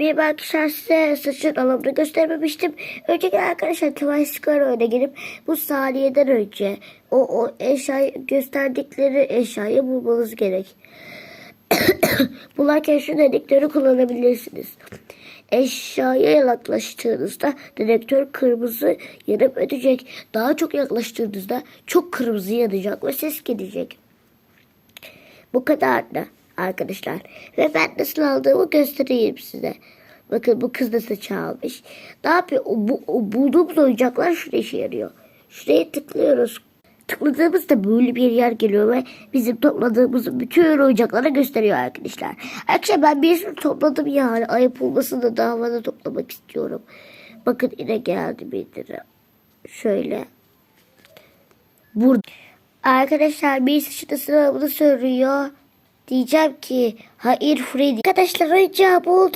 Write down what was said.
Bir arkadaşlar size saçın alımını göstermemiştim. Önceki arkadaşlar Twice Square oyuna girip bu saniyeden önce o, o eşyayı gösterdikleri eşyayı bulmanız gerek. Bularken şu dedektörü kullanabilirsiniz. Eşyaya yaklaştığınızda dedektör kırmızı yanıp ötecek. Daha çok yaklaştığınızda çok kırmızı yanacak ve ses gelecek. Bu kadar da arkadaşlar. Ve ben nasıl aldığımı göstereyim size. Bakın bu kız nasıl çalmış. Ne yapıyor? O, bu, o bulduğumuz oyuncaklar şuraya işe yarıyor. Şuraya tıklıyoruz. Tıkladığımızda böyle bir yer geliyor ve bizim topladığımız bütün oyuncakları gösteriyor arkadaşlar. Arkadaşlar ben bir sürü topladım yani. Ayıp olmasın da daha fazla toplamak istiyorum. Bakın yine geldi bildirim. Şöyle. Burada. Arkadaşlar bir şimdi sıra bunu soruyor. Diyeceğim ki hayır Freddy. Arkadaşlar oyuncağım oldu.